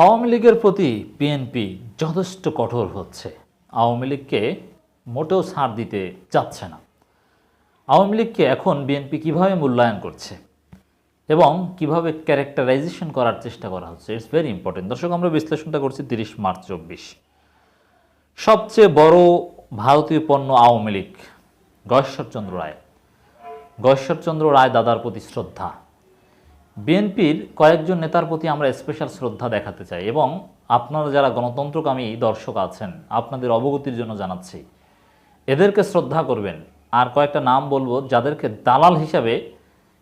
আওয়ামী লীগের প্রতি বিএনপি যথেষ্ট কঠোর হচ্ছে। আওয়ামী লীগকে মোটেও ছাড় দিতে চাচ্ছে না। আওয়ামী লীগকে এখন বিএনপি কীভাবে মূল্যায়ন করছে এবং কীভাবে ক্যারেক্টারাইজেশন করার চেষ্টা করা হচ্ছে ইটস ভেরি ইম্পর্টেন্ট দর্শক, আমরা বিশ্লেষণটা করছি তিরিশ মার্চ চব্বিশ। সবচেয়ে বড় ভারতীয় পণ্য আওয়ামী লীগ, গয়েশ্বরচন্দ্র রায়। গয়েশ্বরচন্দ্র রায় দাদার প্রতি শ্রদ্ধা। বিএনপির কয়েকজন নেতার প্রতি আমরা স্পেশাল শ্রদ্ধা দেখাতে চাই এবং আপনারা যারা গণতন্ত্রকামী দর্শক আছেন, আপনাদের অবগতির জন্য জানাচ্ছি। এদেরকে শ্রদ্ধা করবেন। আর কয়েকটা নাম বলব যাদেরকে দালাল হিসাবে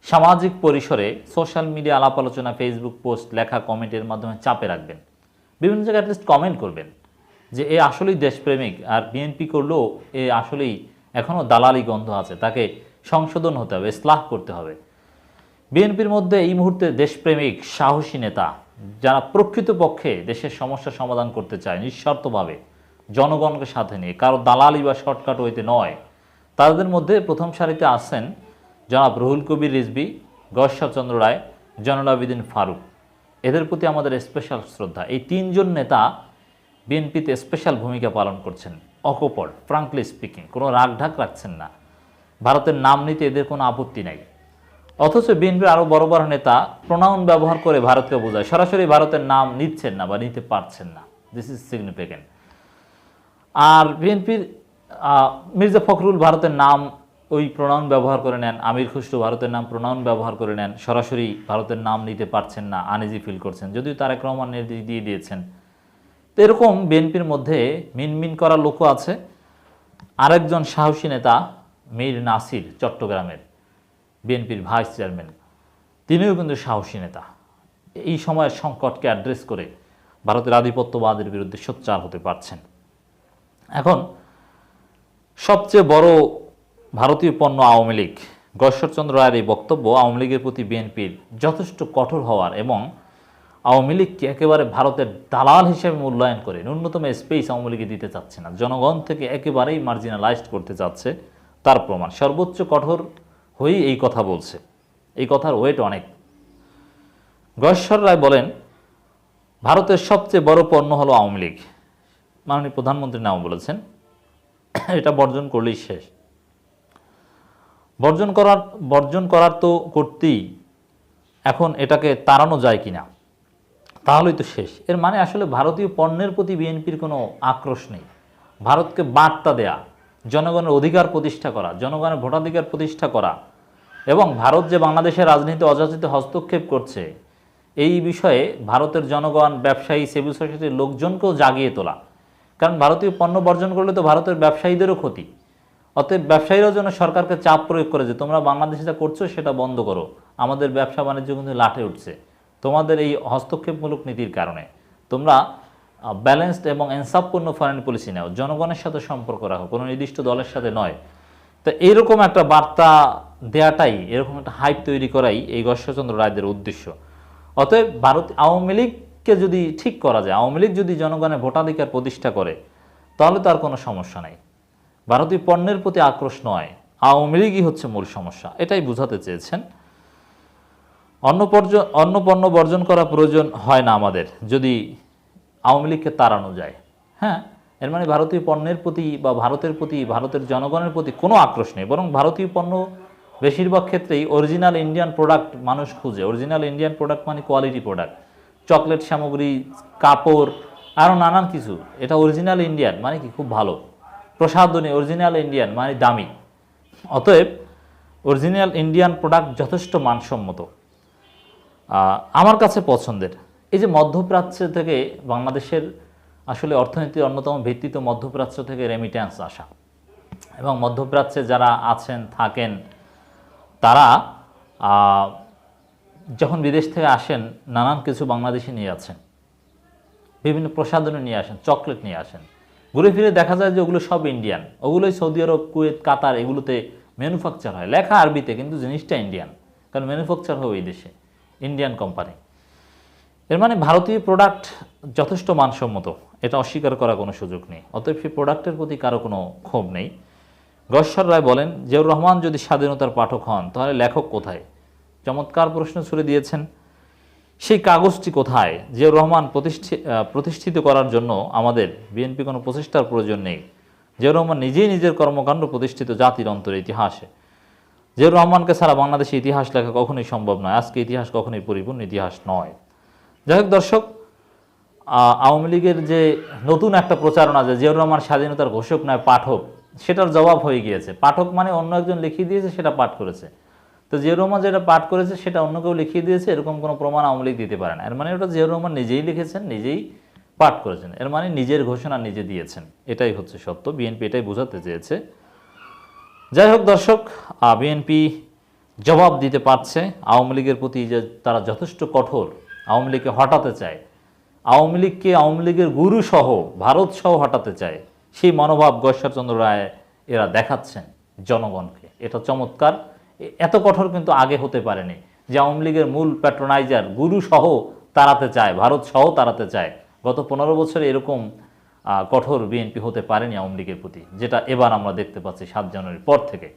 সামাজিক পরিসরে সোশ্যাল মিডিয়া আলাপ আলোচনা ফেসবুক পোস্ট লেখা কমেন্টের মাধ্যমে চাপে রাখবেন। বিভিন্ন জায়গায় অ্যাটলিস্ট কমেন্ট করবেন যে, এ আসলেই দেশপ্রেমিক আর বিএনপি করলেও এ আসলেই এখনও দালালি গন্ধ আছে। তাকে সংশোধন হতে হবে, ইসলাহ করতে হবে। বিএনপির মধ্যে এই মুহূর্তে দেশপ্রেমিক, সাহসী নেতা, যারা প্রকৃতপক্ষে দেশের সমস্যা সমাধান করতে চায় নিঃস্বার্থভাবে জনগণকে সাথে নিয়ে, কারও দালালি বা শর্টকাট হইতে নয়, তাদের মধ্যে প্রথম সারিতে আছেন জনাব রুহুল কবির রিজবি গশ্বরচন্দ্র রায় জয়নুল ফারুক। এদের প্রতি আমাদের স্পেশাল শ্রদ্ধা। এই তিনজন নেতা বিএনপিতে স্পেশাল ভূমিকা পালন করছেন। অকপট ফ্রাঙ্কলি স্পিকিং কোনো রাগঢাক রাখছেন না। ভারতের নাম নিতে এদের কোনো আপত্তি নাই। অথচ বিএনপির আরও বড় বড় নেতা প্রোনাউন ব্যবহার করে ভারতকে বোঝায়। সরাসরি ভারতের নাম নিচ্ছেন না বা নিতে পারছেন না। দিস ইজ সিগনিফিকেন্ট আর বিএনপির মির্জা ফখরুল ভারতের নাম ওই প্রোনাউন ব্যবহার করে নেন, আমির খুসরু ভারতের নাম প্রোনাউন ব্যবহার করে নেন, সরাসরি ভারতের নাম নিতে পারছেন না আনইজি ফিল করছেন। যদিও তারেক রহমান নির্দেশ দিয়ে দিয়েছেন। তো এরকম বিএনপির মধ্যে মিনমিন করা লোকও আছে। আরেকজন সাহসী নেতা মীর নাসির চট্টগ্রামের। বিএনপির ভাইস চেয়ারম্যান, তিনিও কিন্তু সাহসী নেতা। এই সময়ের সংকটকে অ্যাড্রেস করে ভারতের আধিপত্যবাদের বিরুদ্ধে সোচ্চার হতে পারছেন। এখন সবচেয়ে বড় ভারতীয় পণ্য আওয়ামী লীগ গশ্বরচন্দ্র রায়ের এই বক্তব্য আওয়ামী লীগের প্রতি বিএনপির যথেষ্ট কঠোর হওয়ার এবং আওয়ামী লীগকে একেবারে ভারতের দালাল হিসেবে মূল্যায়ন করে ন্যূনতম স্পেস আওয়ামী লীগে দিতে চাচ্ছে না, জনগণ থেকে একেবারেই মার্জিনালাইজড করতে চাচ্ছে, তার প্রমাণ সর্বোচ্চ কঠোর হয়েই এই কথা বলছে। এই কথার ওয়েট অনেক। গয়েশ্বর রায় বলেন, ভারতের সবচেয়ে বড় পণ্য হলো আওয়ামী লীগ। মাননীয় প্রধানমন্ত্রী নাম বলেছেন, এটা বর্জন করলেই শেষ। বর্জন করার বর্জন করার তো করতেই এখন এটাকে তাড়ানো যায় কিনা, তাহলেই তো শেষ। এর মানে আসলে ভারতীয় পণ্যের প্রতি বিএনপির কোনো আক্রোশ নেই। ভারতকে বার্তা দেয়া জনগণের অধিকার প্রতিষ্ঠা করা, জনগণের ভোটাধিকার প্রতিষ্ঠা করা এবং ভারত যে বাংলাদেশের রাজনীতি অযাচিত হস্তক্ষেপ করছে, এই বিষয়ে ভারতের জনগণ, ব্যবসায়ী সিভিল সোসাইটির লোকজনকেও জাগিয়ে তোলা। কারণ ভারতীয় পণ্য বর্জন করলে তো ভারতের ব্যবসায়ীদেরও ক্ষতি। অতএব ব্যবসায়ীরাও যেন সরকারকে চাপ প্রয়োগ করে যে, তোমরা বাংলাদেশে যা করছ সেটা বন্ধ করো। আমাদের ব্যবসা বাণিজ্য কিন্তু লাঠে উঠছে। তোমাদের এই হস্তক্ষেপমূলক নীতির কারণে। তোমরা ব্যালেন্সড এবং ইনসাফপূর্ণ ফরেন পলিসি নাও। জনগণের সাথে সম্পর্ক রাখো, কোনো নির্দিষ্ট দলের সাথে নয়। তো এইরকম একটা বার্তা দেয়াটাই, এরকম একটা হাইপ তৈরি করাই এই গশ্বরচন্দ্র রায়দের উদ্দেশ্য। অতএব ভারত আওয়ামী লীগকে যদি ঠিক করা যায়, আওয়ামী লীগ যদি জনগণের ভোটাধিকার প্রতিষ্ঠা করে, তাহলে তার কোনো সমস্যা নাই। ভারতীয় পণ্যের প্রতি আক্রোশ নয়, আওয়ামী লীগই হচ্ছে মূল সমস্যা, এটাই বোঝাতে চেয়েছেন। অন্য পর্য অন্য পণ্য বর্জন করা প্রয়োজন হয় না আমাদের। যদি আওয়ামী লীগকে তাড়ানো যায়। হ্যাঁ? এর মানে ভারতীয় পণ্যের প্রতি বা ভারতের প্রতি, ভারতের জনগণের প্রতি কোনো আক্রোশ নেই। বরং ভারতীয় পণ্য বেশিরভাগ ক্ষেত্রেই অরিজিনাল ইন্ডিয়ান প্রোডাক্ট মানুষ খুঁজে। অরিজিনাল ইন্ডিয়ান প্রোডাক্ট মানে কোয়ালিটি প্রোডাক্ট চকলেট সামগ্রী, কাপড় আরও নানান কিছু। এটা অরিজিনাল ইন্ডিয়ান মানে কি? খুব ভালো। প্রসাধনী অরিজিনাল ইন্ডিয়ান মানে দামি। অতএব অরিজিনাল ইন্ডিয়ান প্রোডাক্ট যথেষ্ট মানসম্মত। আমার কাছে পছন্দের। এই যে মধ্যপ্রাচ্য থেকে বাংলাদেশের আসলে অর্থনীতির অন্যতম ভিত্তি তো মধ্যপ্রাচ্য থেকে রেমিট্যান্স আসা এবং মধ্যপ্রাচ্যে যারা আছেন, থাকেন, তারা যখন বিদেশ থেকে আসেন, নানান কিছু বাংলাদেশি নিয়ে আছেন। বিভিন্ন প্রসাধনী নিয়ে আসেন চকলেট নিয়ে আসেন। ঘুরে ফিরে দেখা যায় যে ওগুলো সব ইন্ডিয়ান ওগুলোই সৌদি আরব, কুয়েত, কাতার এগুলোতে ম্যানুফ্যাকচার হয়। লেখা আরবিতে, কিন্তু জিনিসটা ইন্ডিয়ান কারণ ম্যানুফ্যাকচার হয় ওই দেশে। ইন্ডিয়ান কোম্পানি এর মানে ভারতীয় প্রোডাক্ট যথেষ্ট মানসম্মত। এটা অস্বীকার করার কোনো সুযোগ নেই। অতএব সেই প্রোডাক্টের প্রতি কারও কোনো ক্ষোভ নেই। গশ্বর রায় বলেন, জিয়াউর রহমান যদি স্বাধীনতার পাঠক হন, তাহলে লেখক কোথায়? চমৎকার প্রশ্ন ছুড়ে দিয়েছেন। সেই কাগজটি কোথায়? জিয়াউর রহমান, প্রতিষ্ঠি- প্রতিষ্ঠিত করার জন্য আমাদের বিএনপি কোনো প্রচেষ্টার প্রয়োজন নেই। জিয়াউর রহমান নিজেই নিজের কর্মকাণ্ড প্রতিষ্ঠিত জাতির অন্তরে ইতিহাসে। জিয়াউর রহমানকে ছাড়া বাংলাদেশে ইতিহাস লেখা কখনোই সম্ভব নয়। আজকে ইতিহাস কখনোই পরিপূর্ণ ইতিহাস নয়। যাই হোক দর্শক আওয়ামী লীগের যে নতুন একটা প্রচারণা যে জিয়াউর রহমান স্বাধীনতার ঘোষক নয়, পাঠক, সেটার জবাব হয়ে গিয়েছে। পাঠক মানে অন্য একজন লিখিয়ে দিয়েছে, সেটা পাঠ করেছে। তো জিয়াউর রহমান যেটা পাঠ করেছে, সেটা অন্য কেউ লিখিয়ে দিয়েছে, এরকম কোনো প্রমাণ আওয়ামী লীগ দিতে পারে না। এর মানে ওটা জিয়াউর রহমান নিজেই লিখেছেন, নিজেই পাঠ করেছেন। এর মানে নিজের ঘোষণা নিজে দিয়েছেন। এটাই হচ্ছে সত্য, বিএনপি এটাই বোঝাতে চেয়েছে। যাই হোক দর্শক বিএনপি জবাব দিতে পারছে। আওয়ামী লীগের প্রতি যে তারা যথেষ্ট কঠোর আওয়ামী লীগকে হটাতে চায়। আওয়ামী লীগকে আওয়ামী লীগের গুরু সহ ভারত সহ হটাতে চায়। সেই মনোভাব গশ্বরচন্দ্র রায় এরা দেখাচ্ছেন জনগণকে। এটা চমৎকার। এত কঠোর কিন্তু আগে হতে পারেনি যে আওয়ামী লীগের মূল প্যাট্রোনাইজার গুরু সহ তাড়াতে চায়, ভারত সহ তাড়াতে চায়। গত পনেরো বছরে এরকম কঠোর বিএনপি হতে পারেনি আওয়ামী লীগের প্রতি, যেটা এবার আমরা দেখতে পাচ্ছি সাত জানুয়ারির পর থেকে।